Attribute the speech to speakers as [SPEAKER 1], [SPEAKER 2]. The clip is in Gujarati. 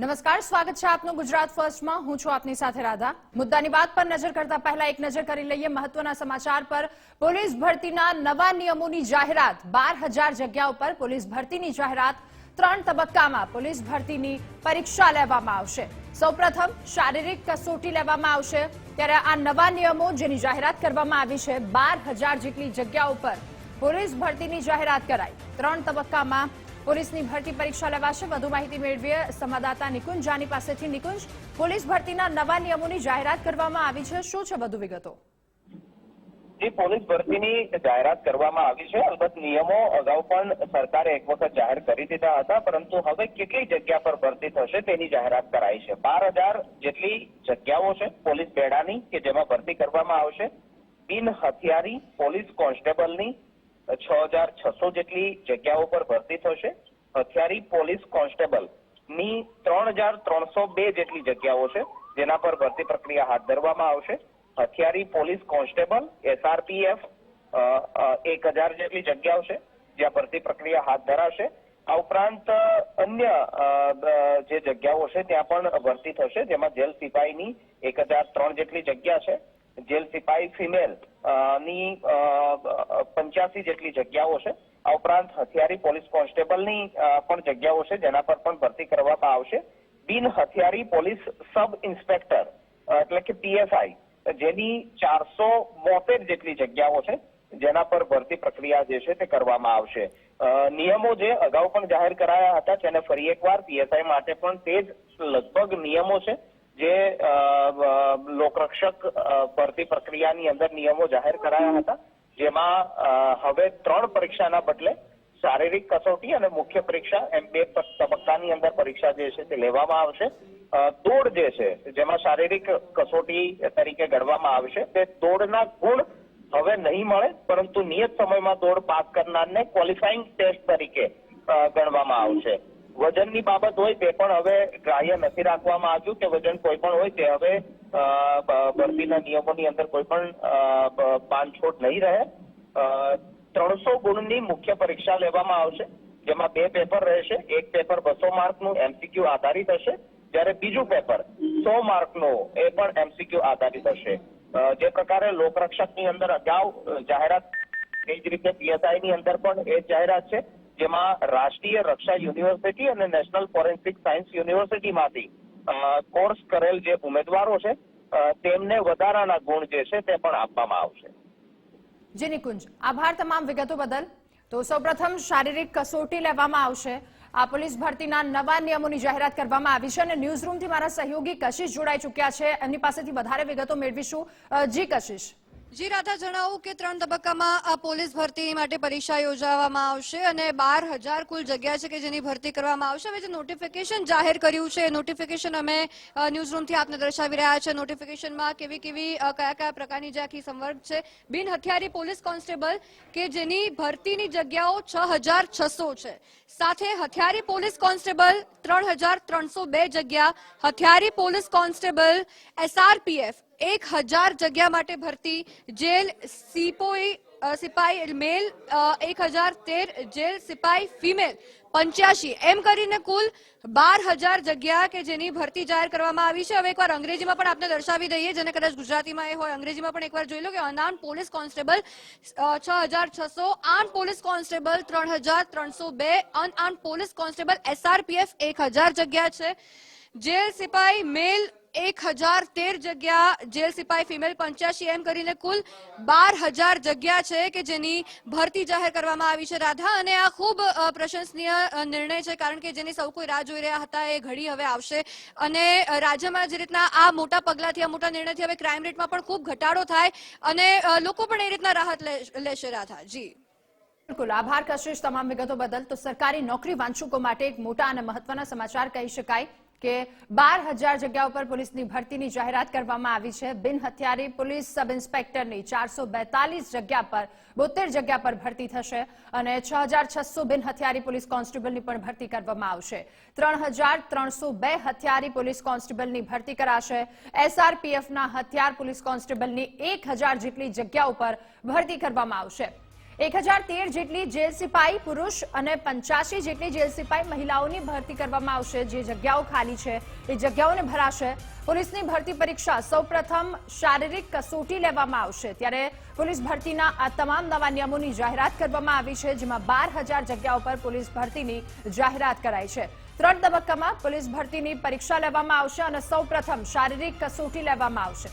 [SPEAKER 1] નમસ્કાર, સ્વાગત છે આપનું ગુજરાત ફર્સ્ટમાં. હું છું આપની સાથે રાધા. મુદ્દાની વાત પર નજર કરતા પહેલા એક નજર કરી લઈએ મહત્વના સમાચાર પર. પોલીસ ભરતીના નવા નિયમોની જાહેરાત. બાર હજાર જગ્યાઓ પર પોલીસ ભરતીની જાહેરાત. ત્રણ તબક્કામાં પોલીસ ભરતીની પરીક્ષા લેવામાં આવશે. સૌપ્રથમ, શારીરિક કસોટી લેવામાં આવશે. ત્યારે આ નવા નિયમો જેની જાહેરાત કરવામાં આવી છે, બાર જેટલી જગ્યાઓ પર પોલીસ ભરતીની જાહેરાત કરાઈ. ત્રણ તબક્કામાં પોલીસની ભરતી પરીક્ષા લેવાશે. વધુ માહિતી મેળવીએ સંવાદદાતા નિકુંજ. જાની પાસેથી નિકુંજ, પોલીસ ભરતીના નવા નિયમોની જાહેરાત કરવામાં આવી છે. શું છે વધુ વિગતો?
[SPEAKER 2] જે, પોલીસ ભરતીની જાહેરાત કરવામાં આવી છે. અલબત્ત નિયમો અગાઉ પણ સરકારે એક વખત જાહેર કરી દીધા હતા, પરંતુ હવે કેટલી જગ્યા પર ભરતી થશે તેની જાહેરાત કરાઈ છે. બાર હજાર જેટલી જગ્યાઓ છે પોલીસ બેડાની કે જેમાં ભરતી કરવામાં આવશે. બિન હથિયારી પોલીસ કોન્સ્ટેબલની છ હજાર છસો જેટલી જગ્યાઓ પર ભરતી થશે. હથિયારી, પોલીસ, કોન્સ્ટેબલની ત્રણ હજાર ત્રણસો બે જેટલી જગ્યાઓ છે, જેના પર ભરતી પ્રક્રિયા હાથ ધરવામાં આવશે. હથિયારી, પોલીસ, કોન્સ્ટેબલ, એસઆરપીએફ એક હજાર જેટલી જગ્યાઓ છે, જ્યાં ભરતી પ્રક્રિયા હાથ ધરાશે. આ ઉપરાંત અન્ય જે જગ્યાઓ છે, ત્યાં પણ ભરતી થશે, જેમાં જેલ સિપાહીની એક હજાર ત્રણ જેટલી જગ્યા છે. જેલ સિપાહી ફિમેલ ની પંચ્યાસી જેટલી જગ્યાઓ છે. આ ઉપરાંત હથિયારી પોલીસ કોન્સ્ટેબલની પણ જગ્યાઓ છે, જેના પર પણ ભરતી કરવામાં આવશે. બિન હથિયારી પોલીસ સબ ઇન્સ્પેક્ટર એટલે કે પીએસઆઈ જેની ચારસો બોતેર જેટલી જગ્યાઓ છે, જેના પર ભરતી પ્રક્રિયા જે છે તે કરવામાં આવશે. નિયમો જે અગાઉ પણ જાહેર કરાયા હતા, તેને ફરી એકવાર પીએસઆઈ માટે પણ તે જ લગભગ નિયમો છે જે લોકરક્ષક ભરતી પ્રક્રિયાની અંદર નિયમો જાહેર કરાયા હતા, જેમાં હવે ત્રણ પરીક્ષાના બદલે શારીરિક કસોટી અને મુખ્ય પરીક્ષા એમ બે તબક્કાની અંદર પરીક્ષા જે છે તે લેવામાં આવશે. દોડ જે છે, જેમાં શારીરિક કસોટી તરીકે ગણવામાં આવશે, તે દોડના ગુણ હવે નહીં મળે, પરંતુ નિયત સમયમાં દોડ પાસ કરનારને ક્વોલિફાઈંગ ટેસ્ટ તરીકે ગણવામાં આવશે. વજનની બાબત હોય તે પણ હવે ગ્રાહ્ય નથી રાખવામાં આવ્યું કે વજન કોઈ પણ હોય તે હવે ભરતીના નિયમોની અંદર કોઈ પણ બાંધછોડ નહીં રહે. ત્રણસો ગુણની મુખ્ય પરીક્ષા લેવામાં આવશે, જેમાં બે પેપર રહેશે. એક પેપર બસો માર્કનું એમસીક્યુ આધારિત હશે. જ્યારે બીજું પેપર સો માર્કનું એ પણ એમસીક્યુ આધારિત હશે. જે પ્રકારે લોકરક્ષકની અંદર અગાઉ જાહેરાત, એ જ રીતે પીએસઆઈ ની અંદર પણ એ જાહેરાત છે. જેમાં રાષ્ટ્રીય રક્ષા યુનિવર્સિટી અને નેશનલ ફોરેન્સિક સાયન્સ યુનિવર્સિટીમાંથી કોર્સ કરેલ જે ઉમેદવારો છે તેમને વધારાના ગુણ જે છે તે પણ આપવામાં આવશે.
[SPEAKER 1] જી નિકુંજ, આભાર તમામ વિગતો બદલ. તો સૌપ્રથમ શારીરિક કસોટી લેવામાં આવશે. આ પોલીસ ભરતીના નવા નિયમોની જાહેરાત કરવામાં આવી છે અને ન્યૂઝ રૂમથી મારા સહયોગી કશિશ જોડાઈ ચૂક્યા છે. એમની પાસેથી વધારે વિગતો મેળવીશું. જી કશિશ.
[SPEAKER 3] જી રાધા, જણાવું કે ત્રણ તબક્કામાં આ પોલીસ ભરતી માટે પરીક્ષા યોજવામાં આવશે અને બાર હજાર કુલ જગ્યા છે કે જેની ભરતી કરવામાં આવશે. હવે જે નોટિફિકેશન જાહેર કર્યું છે નોટિફિકેશન અમે ન્યૂઝ રૂમથી આપને દર્શાવી રહ્યા છે. નોટિફિકેશનમાં કેવી કેવી કયા કયા પ્રકારની જે આખી સંવર્ગ છે. બિન હથિયારી પોલીસ કોન્સ્ટેબલ કે જેની ભરતીની જગ્યાઓ છ હજાર છસો છે. સાથે હથિયારી પોલીસ કોન્સ્ટેબલ ત્રણ હજાર ત્રણસો બે જગ્યા, હથિયારી પોલીસ કોન્સ્ટેબલ, એસઆરપીએફ એક હજાર જગ્યા માટે ભરતી જેલ સિપોઈ સિપાઈ મેલ એક હજાર તેર જેલ સિપાઈ ફિમેલ પંચ્યાસી એમ કરીને કુલ બાર હજાર જગ્યા કે જેની ભરતી જાહેર કરવામાં આવી છે. હવે એકવાર અંગ્રેજીમાં પણ આપને દર્શાવી દઈએ, જેને કદાચ ગુજરાતીમાં એ હોય. અંગ્રેજીમાં પણ એકવાર જોઈ લો કે અનામ પોલીસ કોન્સ્ટેબલ છ હજાર છસો આર્મ પોલીસ કોન્સ્ટેબલ ત્રણ હજાર ત્રણસો બે અનઆર્મ પોલીસ કોન્સ્ટેબલ એસઆરપીએફ એક હજાર જગ્યા છે. જેલ સિપાઈ મેલ એક હજાર તેર જગ્યા જેલ સિપાઈ ફિમેલ પંચ્યાસી એમ કરીને કુલ બાર હજાર જગ્યા છે કે જેની ભરતી જાહેર કરવામાં આવી છે. રાધા, અને આ ખૂબ પ્રશંસનીય નિર્ણય છે કારણ કે જેની સૌ કોઈ રાહ જોઈ રહ્યા હતા એ ઘડી હવે આવશે. અને રાજ્યમાં જે રીતના આ મોટા પગલાંથી, આ મોટા નિર્ણયથી હવે ક્રાઇમ રેટમાં પણ ખૂબ ઘટાડો થાય અને લોકો પણ એ રીતના રાહત લેશે રાધા. જી.
[SPEAKER 1] બિલકુલ. આભાર, કશિશ તમામ વિગતો બદલ. તો સરકારી નોકરી વાંચુકો માટે એક મોટા અને મહત્વના સમાચાર કહી શકાય. કે બાર હજાર જગ્યા ઉપર પોલીસની ભરતીની જાહેરાત કરવામાં આવી છે. બિન હથિયારી પોલીસ સબ ઇન્સ્પેક્ટરની ચારસો બેતાલીસ જગ્યા પર, બોતેર જગ્યા પર ભરતી થશે અને છ હજાર છસો બિન હથિયારી પોલીસ કોન્સ્ટેબલની પણ ભરતી કરવામાં આવશે. ત્રણ હજાર ત્રણસો બે હથિયારી પોલીસ કોન્સ્ટેબલની ભરતી કરાશે. એસઆરપીએફના હથિયાર પોલીસ કોન્સ્ટેબલની એક હજાર જેટલી જગ્યા ઉપર ભરતી કરવામાં આવશે. એક હજાર તેર જેટલી જેલ સિપાઈ, પુરુષ અને પંચ્યાસી જેટલી જેલ સિપાઈ મહિલાઓની ભરતી કરવામાં આવશે. જે જગ્યાઓ ખાલી છે, એ જગ્યાઓને ભરાશે. પોલીસની ભરતી પરીક્ષા સૌપ્રથમ શારીરિક કસોટી લેવામાં આવશે. ત્યારે પોલીસ ભરતીના આ તમામ નવા નિયમોની જાહેરાત કરવામાં આવી છે, જેમાં બાર હજાર જગ્યાઓ પર પોલીસ ભરતીની જાહેરાત કરાઈ છે. ત્રણ તબક્કામાં પોલીસ ભરતીની પરીક્ષા લેવામાં આવશે અને સૌપ્રથમ શારીરિક કસોટી લેવામાં આવશે.